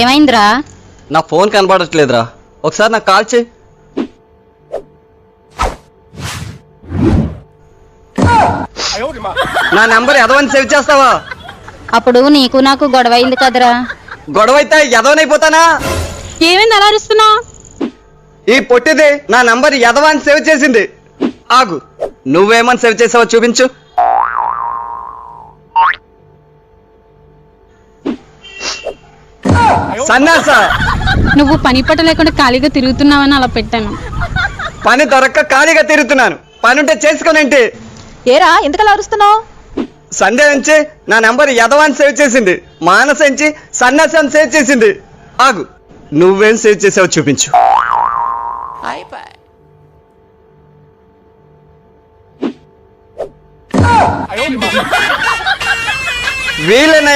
ఏమైందిరా? నా ఫోన్ కనబడట్లేదురా. ఒకసారి నాకు కాల్ చేయి. నా నెంబర్ ఎదవని సేవ్ చేస్తావా? అప్పుడు నీకు నాకు గొడవ అయింది కదరా. గొడవ అయితే ఎదవనైపోతానా ఏమైంది అలా అరుస్తున్నావు? ఈ పొట్టిది నా నంబర్ ఎదవని సేవ్ చేసింది. ఆగు. నువ్వేమని సేవ్ చేసావో చూపించు. సన్నాస. నువ్వు పని పట్ట లేకుండా ఖాళీగా తిరుగుతున్నావని అలా పెట్టాను. పని దొరక్క ఖాళీగా తిరుగుతున్నాను. పని ఉంటే చేసుకోనంటే ఏరా ఎందుకలా అరుస్తున్నావు? సండే నుంచి నా నంబర్ యదవాన్ని సేవ్ చేసింది. మానస నుంచి సన్నాసాన్ని సేవ్ చేసింది. ఆగు. నువ్వేం సేవ్ చేసావో చూపించు. వీళ్ళనయ్య